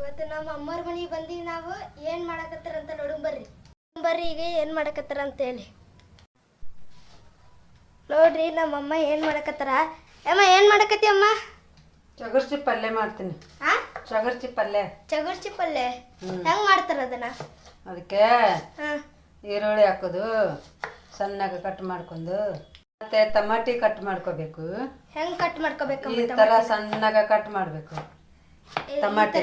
ಇವತ್ತು ನಮ್ಮ ಅಮ್ಮರ ಮನೆಗೆ ಬಂದೀವಿ ನಾವು ಏನು ಮಾಡಕತ್ತಾರ ಅಂತ ನೋಡೋಣ ಬರ್ರಿ. ಬರ್ರಿ ಈಗ ಏನು ಮಾಡಕತ್ತಾರ ಅಂತೇಳಿ ನೋಡ್ರಿ ನಮ್ಮ ಅಮ್ಮ ಏನು ಮಾಡಕತ್ತಾರ? ಅಮ್ಮ ಏನು ಮಾಡಕತ್ತಿ ಅಮ್ಮ? ಚಗರ್ಚಿ ಪಲ್ಯ ಮಾಡ್ತೀನಿ. ಆ? ಚಗರ್ಚಿ ಪಲ್ಯ. ಚಗುರ್ಚಿ ಪಲ್ಯ? ಹೆಂಗ್ ಮಾಡ್ತಾರ ಅದನ್ನ? ಅದಕ್ಕೆ ಹಾ. ಈರುಳ್ಳಿ ಹಾಕೋದು ಸಣ್ಣಗೆ ಕಟ್ ಮಾಡ್ಕೊಂಡು ಮತ್ತೆ ಟಮಾಟಿ ಕಟ್ ಮಾಡ್ಕೋಬೇಕು. ಹೆಂಗ್ ಕಟ್ ಮಾಡ್ಕೋಬೇಕು ಈ ತರ ಸಣ್ಣಗ ಕಟ್ ಮಾಡ್ಬೇಕು. ಟಮಾಟೆ.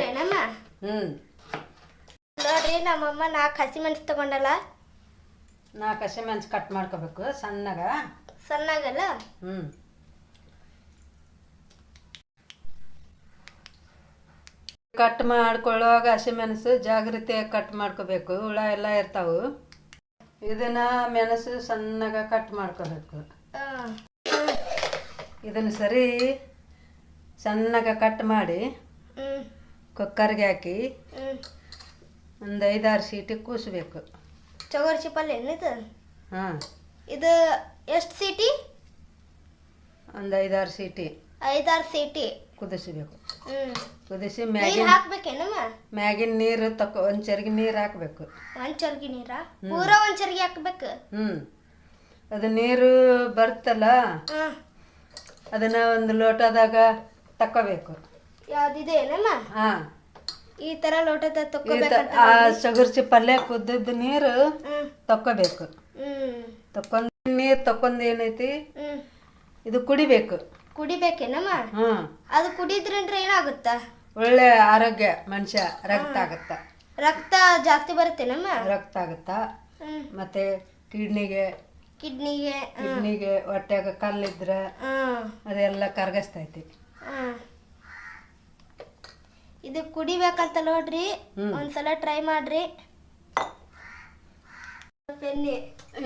ನೋಡ್ರಿ ನಮ್ಮಮ್ಮ ನಾಲ್ಕು ಹಸಿಮೆಣಸು ತಗೊಂಡಲ್ಲ? ನಾಲ್ಕು ಹಸಿಮೆಣಸು ಕಟ್ ಮಾಡ್ಕೋಬೇಕು ಸಣ್ಣಗ. ಸಣ್ಣಗಲ್ಲ? ಹ್ಮ್. ಕಟ್ ಮಾಡ್ಕೊಳ್ಳುವಾಗ ಹಸಿಮೆಣಸು ಜಾಗ್ರತೆಯಾಗಿ ಕಟ್ ಮಾಡ್ಕೋಬೇಕು ಹುಳ ಎಲ್ಲ ಇರ್ತಾವು. ಇದನ್ನ ಮೆಣಸು ಸಣ್ಣಗ ಕಟ್ ಮಾಡ್ಕೋಬೇಕು. ಇದನ್ನ ಸರಿ ಸಣ್ಣಗ ಕಟ್ ಮಾಡಿ ಕುಕ್ಕರ್ಗೆ ಹಾಕಿ ಒಂದು ಐದಾರು ಸೀಟಿ ಕೂಸಬೇಕು. ಚಗುರ್ಚಿ ಪಲ್ಯ ಏನಿದು ಹಾಂ. ಇದು ಎಷ್ಟು ಸೀಟಿ ಒಂದು ಐದಾರು ಸೀಟಿ ಐದಾರು ಸೀಟಿ ಕುದಿಸ್ಬೇಕು. ಕುದಿಸಿ ಮ್ಯಾಗಿ ಮ್ಯಾಗಿನ ಹಾಕ್ಬೇಕೇನಮ್ಮ? ಮ್ಯಾಗಿನ ನೀರು ತಕೊ ಒಂದು ಚರ್ಗಿ ನೀರು ಹಾಕಬೇಕು. ಒಂದ್ ಚರ್ಗಿ ನೀರ? ಪೂರ ಒಂದ್ ಚರ್ಗಿ ಹಾಕ್ಬೇಕು? ಹ್ಞೂ ಅದು ನೀರು ಬರ್ತಲ್ಲ ಅದನ್ನು ಒಂದು ಲೋಟದಾಗ ತಕ್ಕೋಬೇಕು. ಯಾವ್ದಿದೆ ಏನಮ್ಮ ಹಾಂ. ಈ ತರ ಲೋಟದ ತಕ್ಕೋಬೇಕಂತ ಆ ಸಗುರ್ಸಿ ಪಲ್ಯ ಕುದ್ದ ನೀರು ತಕ್ಕೋಬೇಕು. ಹ್ಮ್. ನೀರ್ ನೀರು ತಕ್ಕೊಂಡು ಏನೈತಿ? ಹ್ಮ್. ಇದು ಕುಡಿಬೇಕು. ಕುಡಿಬೇಕೇನಮ್ಮ? ಹ್ಮ್. ಅದು ಕುಡಿದ್ರಂದ್ರೆ ಏನಾಗುತ್ತ? ಒಳ್ಳೆ ಆರೋಗ್ಯ ಮನುಷ್ಯ ರಕ್ತ ಆಗತ್ತ? ರಕ್ತ ಜಾಸ್ತಿ ಬರುತ್ತೇನಮ್ಮ? ರಕ್ತ ಆಗತ್ತ? ಹ್ಮ್. ಮತ್ತೆ ಕಿಡ್ನಿಗೆ ಕಿಡ್ನಿಗೆ ಕಿಡ್ನಿಗೆ ಹೊಟ್ಟೆಗ ಕಲ್ಲಿದ್ರೆ ಹ್ಮ್. ಅದೆಲ್ಲ ಕರಗಿಸ್ತೈತಿ ಹ್ಮ್. ಇದು ಕುಡಿಬೇಕಂತ ನೋಡ್ರಿ. ಒಂದ್ಸಲ ಟ್ರೈ ಮಾಡ್ರಿ. ಎಣ್ಣೆ.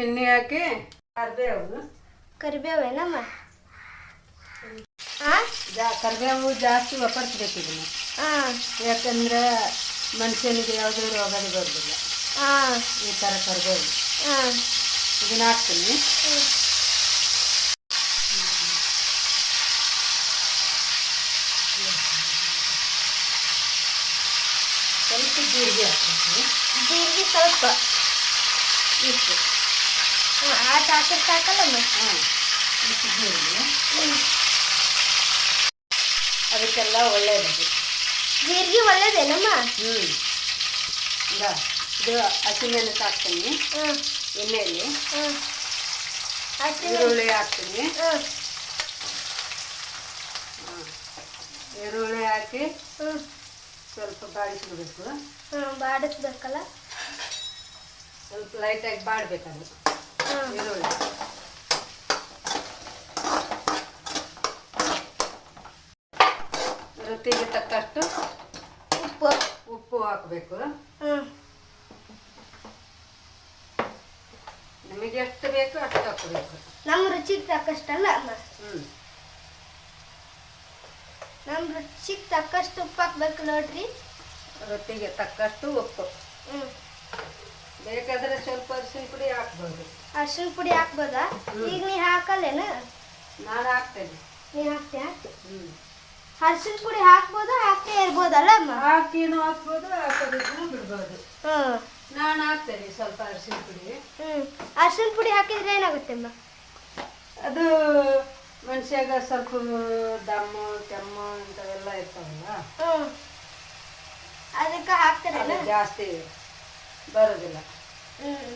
ಎಣ್ಣೆ ಹಾಕಿ ಕರಿಬೇವು. ಏನಮ್ಮ ಹಾ ಜಾ ಕರಿಬೇವು ಜಾಸ್ತಿ ಒಪ್ಪರ್ಸ್ಬೇಕು ಇದನ್ನ. ಹಾ ಯಾಕಂದ್ರೆ ಮನುಷ್ಯನಿಗೆ ಯಾವುದೇ ರೋಗ ಬರೋದಿಲ್ಲ. ಹಾ ಈ ಥರ ಕರಿಬೇವು. ಹಾ ಇದನ್ನ ಹಾಕ್ತೀನಿ ಹ್ಮ್. ಸ್ವಲ್ಪ ಜೀರಿಗೆ ಸ್ವಲ್ಪ ಇಷ್ಟು ಹ್ಞೂ ಆಟ ಹಾಕಿರ್ ಸಾಕಲ್ಲಮ್ಮ? ಹ್ಞೂ ಇಷ್ಟು ಜೀರಿಗೆ ಅದಕ್ಕೆಲ್ಲ ಒಳ್ಳೇದು ಜೀರಿಗೆ ಒಳ್ಳೇದೇನಮ್ಮ? ಹ್ಞೂ ಈಗ ಇದು ಹಸಿಮೆಣಸು ಹಾಕ್ತೀನಿ. ಎಣ್ಣೆಯಲ್ಲಿ ಈರುಳ್ಳಿ ಹಾಕ್ತೀನಿ. ಈರುಳ್ಳಿ ಹಾಕಿ ಹ್ಮ್. ಸ್ವಲ್ಪ ಬಾಡಿಸ್ಬಿಡ್ಬೇಕು ಹ್ಮ್ ಬಾಡಿಸ್ಬೇಕಲ್ಲ? ಸ್ವಲ್ಪ ಲೈಟಾಗಿ ಬಾಡಬೇಕದು ಈರುಳ್ಳಿ. ರೊಟ್ಟಿಗೆ ತಕ್ಕಷ್ಟು ಉಪ್ಪು. ಉಪ್ಪು ಹಾಕಬೇಕು ನಿಮಗೆ ಎಷ್ಟು ಬೇಕು ಅಷ್ಟು ಹಾಕಬೇಕು. ನಮ್ಮ ರುಚಿಗೆ ತಕ್ಕಷ್ಟಲ್ಲ ಹ್ಞೂ ನಮ್ಮ ರುಚಿಗೆ ತಕ್ಕಷ್ಟು ಉಪ್ಪು ಹಾಕ್ಬೇಕು ನೋಡ್ರಿ. ರೊಟ್ಟಿಗೆ ತಕ್ಕಷ್ಟು ಉಪ್ಪು. ಹ್ಮ್. ಬೇಕಾದರೆ ಸ್ವಲ್ಪ ಅರಿಶಿನ ಪುಡಿ ಹಾಕ್ಬೋದು. ಅರ್ಶಿನ ಪುಡಿ ಹಾಕ್ಬೋದಾ? ಈಗ ನೀ ಹಾಕಲ್ಲೇನ? ನಾನು ಹಾಕ್ತೇನೆ. ನೀ ಹಾಕ್ತೀಯ? ಹ್ಞೂ ಅರ್ಶಿನ ಪುಡಿ ಹಾಕ್ಬೋದು ಹಾಕ್ತೇ ಇರ್ಬೋದಲ್ಲ ಅಮ್ಮ? ಹಾಕಿನೂ ಹಾಕ್ಬೋದು ಹಾಕೋದಿದ್ರು ಬಿಡ್ಬೋದು. ಹ್ಮ್. ನಾನು ಹಾಕ್ತೇನೆ ಸ್ವಲ್ಪ ಅರಿಶಿನ ಪುಡಿ. ಹ್ಮ್. ಅರ್ಶಿನ ಪುಡಿ ಹಾಕಿದ್ರೆ ಏನಾಗುತ್ತೆ ಅಮ್ಮ? ಅದು ಮನುಷ್ಯಾಗ ಸ್ವಲ್ಪ ದಮ್ಮ ಕೆಮ್ಮು ಇಂಥವೆಲ್ಲ ಇರ್ತಾವಲ್ಲ? ಹ್ಮ್ ಅದಕ್ಕೆ ಹಾಕ್ತಾರಲ್ಲ ಅದು ಜಾಸ್ತಿ ಬರೋದಿಲ್ಲ. ಹ್ಮ್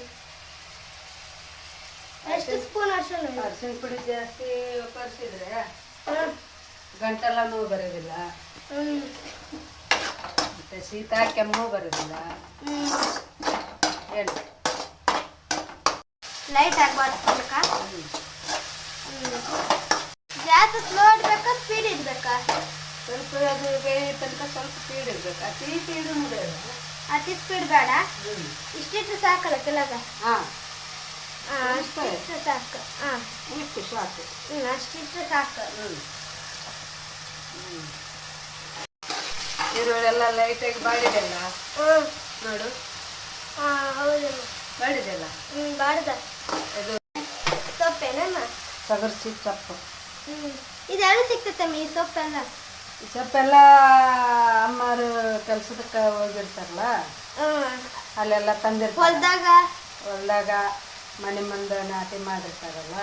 ಎಷ್ಟು ಸ್ಪೂನ್ ಅರ್ಶಿನ ಅರಿಶಿನ ಪುಡಿ ಜಾಸ್ತಿ ಉಪರಿಸಿದ್ರೆ ಹ್ಮ್ ಗಂಟೆಲ್ಲ ನೋವು ಬರೋದಿಲ್ಲ. ಹ್ಮ್ ಮತ್ತೆ ಶೀತ ಕೆಮ್ಮು ಬರೋದಿಲ್ಲ. ಹ್ಮ್ ಏನು ಲೈಟ್ ಆಗ್ಬಾರ್ದು ಹ್ಞೂ. ಗ್ಯಾಸ್ ಸ್ಲೋ ಇಡ್ಬೇಕಾ ಸ್ಪೀಡ್ ಇಡ್ಬೇಕಾ. ಸ್ವಲ್ಪ ಅದು ಬೇರೆ ತನಕ ಸ್ವಲ್ಪ ಸ್ಪೀಡ್ ಇರ್ಬೇಕು ಅತಿ ಸ್ಪೀಡ್ ಬೇಡ ಅತಿ ಸ್ಪೀಡ್ ಬೇಡ. ಇಷ್ಟಿಟ್ಟು ಸಾಕಲ್ಲ ಕೆಲಸ ಹಾಂ. ಅಷ್ಟಿಟ್ಟು ಸಾಕು. ಹಾ. ಇಷ್ಟು ಸಾಕು. ಹ್ಞೂ ಅಷ್ಟಿಟ್ಟು ಸಾಕು. ಈರುಳ್ಳೆಲ್ಲ ಲೈಟಾಗಿ ಬಾಡಿದೆಲ್ಲ? ನೋಡು. ಹಾಂ ಹೌದಮ್ಮ ಬಾಡಿದೆಲ್ಲ? ಹ್ಞೂ ಬಾಡ್ದ. ಇದು ಸೊಪ್ಪೇನಮ್ಮ? ಸಗರ್ಸಿ ಸೊಪ್ಪು ಇದೆಲ್ಲ ಸಿಗ್ತೈತಮ್ಮ ಈ ಸೊಪ್ಪೆಲ್ಲ? ಸೊಪ್ಪೆಲ್ಲ ಅಮ್ಮರು ಕೆಲ್ಸದಕ್ಕೆ ಹೋಗಿರ್ತಾರಲ್ಲ? ಅಲ್ಲೆಲ್ಲ ತಂದಿರ್ತಾರೆ. ಹೊಲ್ದಾಗ? ಹೊಲ್ದಾಗ ಮನೆ ಮುಂದೆ ನಾಟಿ ಮಾಡಿರ್ತಾರಲ್ಲ?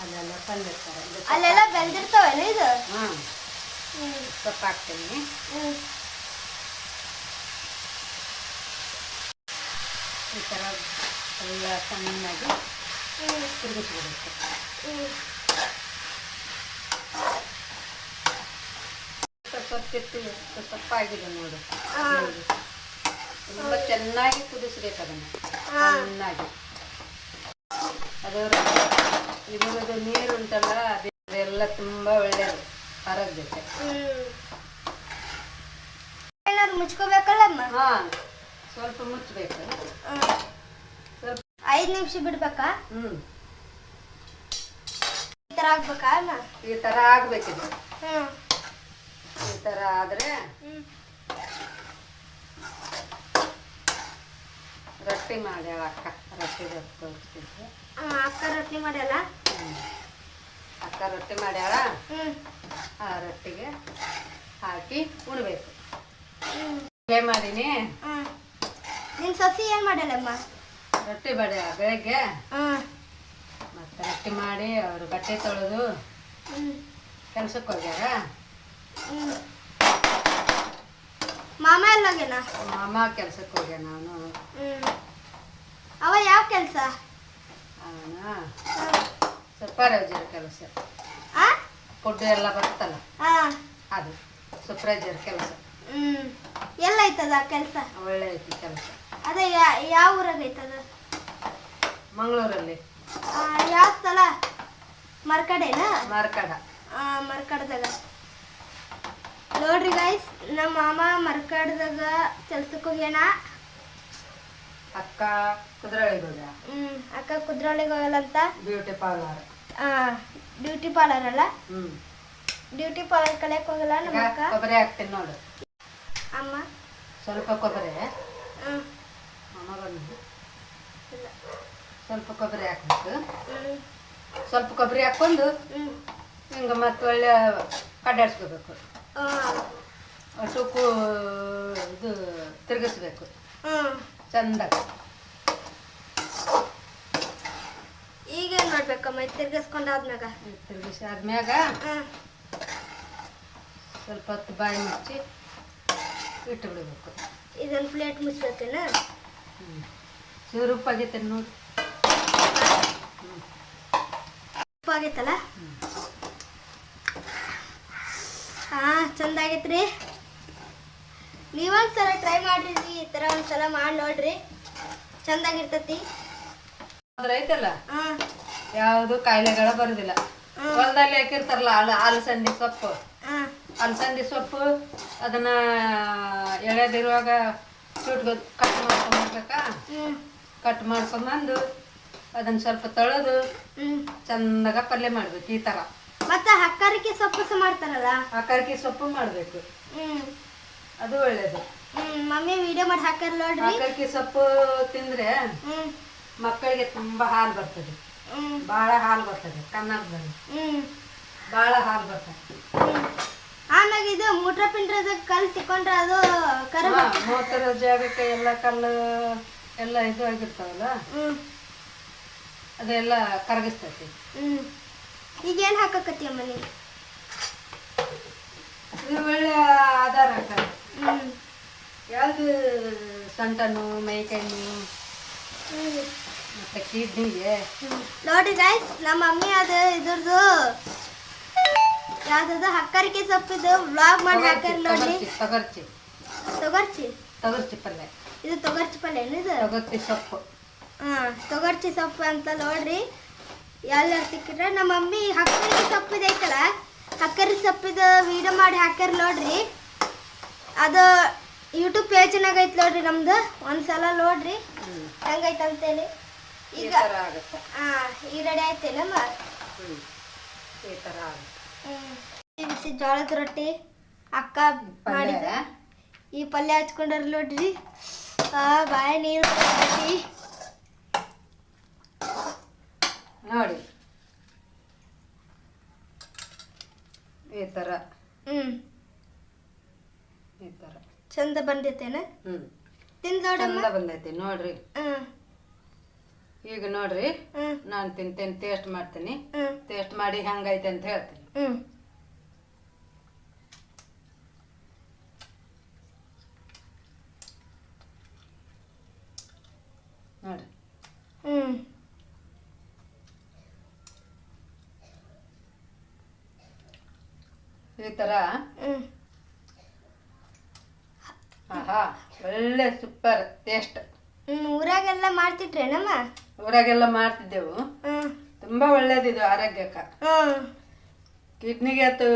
ಅಲ್ಲೆಲ್ಲ ತಂದಿರ್ತಾರೆ. ಅಲ್ಲೆಲ್ಲ ಬೆಳೆದಿರ್ತಾವಲ್ಲ ಇದು? ಹ್ಞೂ ಸೊಪ್ಪು ಹಾಕ್ತೀನಿ ಈ ಥರ ಎಲ್ಲ ಸಣ್ಣಾಗಿ ತಿರುಗಿಸ್ಬಿಡುತ್ತೆ ಸೊಪ್ಪಿತ್ತು ಸೊಪ್ಪಾಗಿದೆ ನೋಡು. ತುಂಬ ಚೆನ್ನಾಗಿ ಕುದಿಸ್ಬೇಕು ಅದನ್ನು. ಚೆನ್ನಾಗಿ. ಅದು ಇದ್ರದ್ದು ನೀರು ಉಂಟಲ್ಲ ಅದೆಲ್ಲ ತುಂಬ ಒಳ್ಳೆಯದು ಆರೋಗ್ಯಕ್ಕೆ. ಮುಚ್ಕೋಬೇಕಲ್ಲಮ್ಮ ಹಾಂ ಸ್ವಲ್ಪ ಮುಚ್ಚಬೇಕು ಹ್ಮ್. ಸ್ವಲ್ಪ ಐದು ನಿಮಿಷ ಬಿಡ್ಬೇಕಾ? ಹ್ಞೂ ಈ ಥರ ಆಗ್ಬೇಕಾ ಈ ಥರ ಆಗಬೇಕಿದೆ. ಹ್ಮ್. ಈ ಥರ ಆದರೆ ರೊಟ್ಟಿ ಮಾಡ್ಯಾಳ ಅಕ್ಕ ರೊಟ್ಟಿ ತೋರಿಸ್ತಿದ್ದೆ ಅಕ್ಕ ರೊಟ್ಟಿ ಹ್ಞೂ ಅಕ್ಕ ರೊಟ್ಟಿ ಮಾಡ್ಯಾಳ? ಆ ರೊಟ್ಟಿಗೆ ಹಾಕಿ ಉಣಬೇಕು. ಏನ್ ಮಾಡೀನಿ. ಹ್ಮ್ ನಿನ್ ಸಸಿ ಏನ್ ಮಾಡ್ಯಾಳಮ್ಮ? ರೊಟ್ಟಿ ಬಡ ಬೆಳಗ್ಗೆ. ಮತ್ತೆ ರೊಟ್ಟಿ ಮಾಡಿ ಅವರು ಬಟ್ಟೆ ತೊಳೆದು ಕೆಲ್ಸಕ್ಕೆ ಹೋಗ್ಯಾರ. ಮಾಮ ಎಲ್ಲೋಗ್ಯಾನ? ಮಾಮ ಕೆಲ್ಸಕ್ಕೆ ಹೋಗ್ಯಾನ ಅವನು. ಹ್ಮ್. ಅವ ಯಾವ ಕೆಲಸ? ಅವನ ಸ್ವಲ್ಪ ಕೆಲಸ. ಆ? ಫುಡ್ ಎಲ್ಲ ಬರ್ತಲ್ಲ ಆ ಅದು ಸೂಪರ್ವೈಸರ್ ಕೆಲಸ. ಹ್ಮ್. ಎಲ್ಲೈತದ ಕೆಲಸ? ಒಳ್ಳೆ ಐತಿ ಕೆಲಸ. ಅದೇ ಯಾವ ಊರಾಗ ಐತದ? ಮಂಗಳೂರಲ್ಲಿ. ಯಾವ ಸ್ಥಳ? ಮರ್ಕಡೆನಾ? ಮಾರ್ಕಡ. ಮರ್ಕಡದಾಗ. ನೋಡ್ರಿ ಗೈಸ್ ನಮ್ಮ ಮಾಮ ಮರ್ಕಾಡ್ದಾಗ ಕೆಲ್ಸಕ್ಕೆ ಹೋಗ್ಯಾನ. ಅಕ್ಕ ಕುದ್ರಳಿಗೆ ಹೋದ ಹ್ಮ್ ಅಕ್ಕ ಹೋಗಲ್ಲ ಹೋಗಲ್ಲಂತ ಬ್ಯೂಟಿ ಪಾರ್ಲರ್ ಬ್ಯೂಟಿ ಪಾರ್ಲರ್ ಅಲ್ಲ? ಹ್ಮ್. ಬ್ಯೂಟಿ ಪಾರ್ಲರ್ ಕಲಿಯಕ್ ಹೋಗಲ್ಲ ನಮ್ಮ ಅಕ್ಕ? ಕೊಬ್ಬರಿ ಹಾಕ್ತೀನಿ ನೋಡು. ಅಮ್ಮ? ಸ್ವಲ್ಪ ಕೊಬ್ಬರಿ. ಹ್ಮ್. ಅಮ್ಮ ಬಂದು. ಸ್ವಲ್ಪ ಕೊಬ್ಬರಿ ಹಾಕ್ಬೇಕು. ಸ್ವಲ್ಪ ಕೊಬ್ಬರಿ ಹಾಕೊಂಡು ಹಿಂಗೆ ಮತ್ತೆ ಒಳ್ಳೆ ಕಡ್ಡಾಡ್ಸ್ಕೋಬೇಕು ಆ, ಸುಕ್ಕು ಇದು ತಿರುಗಿಸ್ಬೇಕು. ಚಂದ ಈಗೇನು ಮಾಡ್ಬೇಕಮ್ಮ ಇದು ತಿರ್ಗಿಸ್ಕೊಂಡಾದ್ಮ್ಯಾಗ? ತಿರುಗಿಸಿ ಆದ್ಮ್ಯಾಗ ಸ್ವಲ್ಪ ಹೊತ್ತು ಬಾಯಿ ಮುಚ್ಚಿ ಇಟ್ಟು ಬಿಡಬೇಕು. ಇದೊಂದು ಪ್ಲೇಟ್ ಮುಚ್ಚಬೇಕೇನ? ಹ್ಞೂ ಚೂರು ಉಪ್ಪಾಗೈತೆ ನೋಡಿ. ಹ್ಞೂ ಉಪ್ಪು ಆಗೈತಲ್ಲ ಹ್ಞೂ ಹಾ ಚಂದ ಆಗೈತ್ರಿ ನೀವೊಂದ್ಸಲ ಟ್ರೈ ಮಾಡ್ರಿ ಈ ತರ ಒಂದ್ಸಲ ಮಾಡಿ ನೋಡ್ರಿ. ಚಂದಾಗಿರ್ತತಿ. ಐತಲ್ಲ? ಯಾವುದು ಕಾಯಿಲೆಗಳ ಬರೋದಿಲ್ಲ. ಹೊಲದಲ್ಲಿ ಹಾಕಿರ್ತಾರಲ್ಲ ಅಲ್ಲ ಅಲಸಂದಿ ಸೊಪ್ಪು. ಅಲಸಂದಿ ಸೊಪ್ಪು ಅದನ್ನ ಎಳೆದಿರುವಾಗ ಚೂಟ್ಗೆ ಕಟ್ ಮಾಡ್ಕೊಂಬರ್ಬೇಕಾ? ಹ್ಮ್. ಕಟ್ ಮಾಡ್ಕೊಂಡ್ಬಂದು ಅದನ್ನ ಸ್ವಲ್ಪ ತೊಳೆದು ಚಂದಾಗ ಪಲ್ಯ ಮಾಡ್ಬೇಕು ಈ ಥರ ಮತ್ತೆ ಹಕ್ಕರಿಕೆ ಸೊಪ್ಪು ಸಹ ಮಾಡ್ತಾರಲ್ಲ? ಆಕರ್ಕಿ ಸೊಪ್ಪು ಮಾಡಬೇಕು. ಹ್ಮ್. ಅದು ಒಳ್ಳೇದು. ಹ್ಮ್ ಮಮ್ಮಿ ವಿಡಿಯೋ ಮಾಡಿ ಹಾಕರ್ ನೋಡ್ರಿ. ಆಕರ್ಕಿ ಸೊಪ್ಪು ತಿಂದ್ರೆ ಹ್ಮ್. ಮಕ್ಕಳಿಗೆ ತುಂಬಾ ಹಾಲು ಬರ್ತದೆ. ಬಹಳ ಹಾಲು ಬರ್ತದೆ ಕನ್ನಡದಲ್ಲಿ. ಹ್ಮ್. ಭಾಳ ಹಾಲು ಬರ್ತದೆ. ಹ್ಮ್. ಆಮ್ಯಾಗ ಇದು ಮೂತ್ರಪಿಂಡ್ರದ ಕಲ್ಲು ಸಿಕ್ಕೊಂಡ್ರೆ ಅದು ಕರು ಹಾ, ಮೂತ್ರ ಜಾಗಕ್ಕೆ ಎಲ್ಲ ಕಲ್ಲು ಎಲ್ಲ ಇದು ಆಗಿರ್ತಾವಲ್ಲ? ಹ್ಮ್. ಅದೆಲ್ಲ ಕರಗಿಸ್ತೈತಿ. ಹ್ಮ್. ಈಗ ಏನ್ ಹಾಕಕತ್ತಿ ಅಮ್ಮ ಇದು ಒಳ್ಳೆ ಆಧಾರ ಹಾಕ ಯಾವುದು ಸೊಂಟನು ಮೈಕಣ್ಣು ಮತ್ತೆ ಕಿಡ್ನಿಗೆ? ನೋಡಿ ಗಾಯ್ಸ್ ನಮ್ಮ ಮಮ್ಮಿ ಅದು ಇದ್ರದ್ದು ಯಾವ್ದದು? ಹಕ್ಕರಿಕೆ ಸೊಪ್ಪಿದು ವ್ಲಾಗ್ ಮಾಡಿ ಹಾಕ್ಯಾರ ನೋಡಿ. ತೊಗರ್ಚಿ ತೊಗರ್ಚಿ. ತೊಗರ್ಚಿ? ಪಲ್ಯ ಇದು ತೊಗರ್ಚಿ ಪಲ್ಯ ಏನಿದು ತೊಗರ್ಚಿ ಸೊಪ್ಪು. ಹಾ ತೊಗರ್ಚಿ ಸೊಪ್ಪು ಅಂತ ನೋಡ್ರಿ. ಎಲ್ಲ ಸಿಕ್ಕಿದ್ರೆ ನಮ್ಮ ಮಮ್ಮಿ ಹಕ್ಕರಿ ಸೊಪ್ಪಿದ ಐತಲ್ಲ ಹಕ್ಕರಿ ಸೊಪ್ಪಿದ ವಿಡಿಯೋ ಮಾಡಿ ಹಾಕ್ಯಾರ ನೋಡ್ರಿ. ಅದು ಯೂಟ್ಯೂಬ್ ಪೇಜ್ನಾಗ ಐತಿ ನೋಡ್ರಿ ನಮ್ದು ಒಂದ್ಸಲ ನೋಡ್ರಿ. ಹೆಂಗೈತೆ ಅಂತೇಳಿ. ಈಗ ಹಾಂ ಈ ರೆಡಿ ಆಯ್ತೇನಮ್ಮ ಹ್ಞೂ ಈ ಥರ ಬಿಸಿ ಜೋಳದ ರೊಟ್ಟಿ ಅಕ್ಕ ಮಾಡಿದ. ಈ ಪಲ್ಯ ಹಚ್ಕೊಂಡಾರ ನೋಡ್ರಿ. ಬಾಯ ನೀರು ಬರ್ತೈತಿ. ನೋಡಿ ಈ ಥರ ಹ್ಮ್ ಈ ಥರ ಚಂದ ಬಂದೈತೇನ ನೋಡಮ್ಮ ಚಂದ ಬಂದೈತಿ ನೋಡ್ರಿ. ಹ್ಮ್ ಈಗ ನೋಡ್ರಿ ಹ್ಮ್ ನಾನು ತಿಂತೇನೆ ಟೇಸ್ಟ್ ಮಾಡ್ತೀನಿ. ಹ್ಮ್ ಟೇಸ್ಟ್ ಮಾಡಿ ಹೆಂಗೈತೆ ಅಂತ ಹೇಳ್ತೀನಿ. ಹ್ಮ್. ನೋಡ್ರಿ. ಹ್ಮ್. ಈ ತರ ಹ್ಮ್. ಆಹಾ ಒಳ್ಳೆ ಸೂಪರ್ ಟೇಸ್ಟ್ ಹ್ಮ್ ಊರಾಗೆಲ್ಲ ಮಾಡ್ತಿಟ್ರೇನಮ್ಮ ಊರಾಗೆಲ್ಲ ಮಾಡ್ತಿದ್ದೆವು. ಹ್ಮ್ ತುಂಬ ಒಳ್ಳೇದಿದು ಆರೋಗ್ಯಕ್ಕೆ. ಹ್ಮ್ ಕಿಡ್ನಿಗೆ ಆತು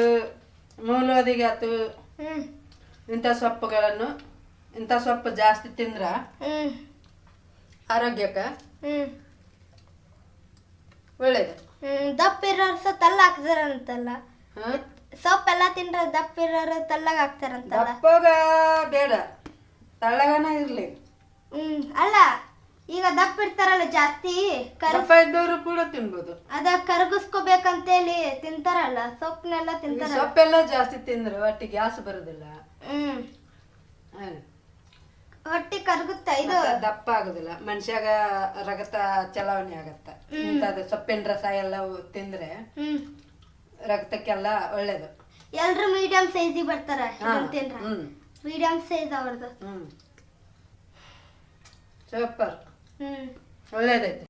ಮೂಲೋದಿಗೆ ಆತು ಹ್ಮ್. ಇಂಥ ಸೊಪ್ಪುಗಳನ್ನು ಇಂಥ ಸೊಪ್ಪು ಜಾಸ್ತಿ ತಿಂದ್ರ ಹ್ಮ್. ಆರೋಗ್ಯಕ್ಕೆ ಹ್ಮ್. ಒಳ್ಳೇದು. ಹ್ಮ್ ದಪ್ಪ ಇರೋರು ಸಹ ತಲ್ಲ ಹಾಕ್ತಾರಂತಲ್ಲ. ಹಾಂ. ಸೊಪ್ಪೆಲ್ಲ ತಿಂದ್ರೆ ದಪ್ಪ ಇರೋರು ತಳ್ಳಗ ಹಾಕ್ತಾರಂತಲ್ಲ? ದಪ್ಪಗ ಬೇಡ. ತಳ್ಳಗನ ಇರ್ಲಿ. ಹ್ಮ್ ಅಲ್ಲ ಈಗ ದಪ್ಪ ಇರ್ತಾರಲ್ಲ ಜಾಸ್ತಿ ಕರ್ ದಪ್ಪ ಇದ್ದವರು ಕೂಡ ತಿನ್ಬೋದು. ಅದ ಕರಗಿಸ್ಕೋಬೇಕಂತೇಳಿ ತಿಂತಾರಲ್ಲ ಸೊಪ್ಪನ್ನೆಲ್ಲ ತಿಂತಾರ ತಿಂತಾರಲ್ಲ. ಸೊಪ್ಪೆಲ್ಲ ಜಾಸ್ತಿ ತಿಂದ್ರೆ ಹೊಟ್ಟೆ ಗ್ಯಾಸ್ ಬರೋದಿಲ್ಲ. ಹ್ಮ್. ಹ್ಮ್. ಹೊಟ್ಟೆ ಕರಗುತ್ತ ಇದು? ಮತ್ತೆ ದಪ್ಪ ಆಗುದಿಲ್ಲ. ಮನುಷ್ಯಾಗ ರಗತ ಚಲಾವಣೆ ಆಗತ್ತ. ಇಂಥದ್ದು ಸೊಪ್ಪಿನ ರಸ ಎಲ್ಲ ತಿಂದ್ರೆ ಹ್ಮ್. ರಕ್ತಕ್ಕೆಲ್ಲ ಒಳ್ಳೇದು. ಎಲ್ರು ಮೀಡಿಯಂ ಸೈಜ್ ಬರ್ತಾರ ಮೀಡಿಯಂ ಸೈಜ್ ಅವ್ರದ್ದು ಹ್ಮ್. ಸೂಪರ್ ಹ್ಮ್. ಒಳ್ಳೇದೈತಿ.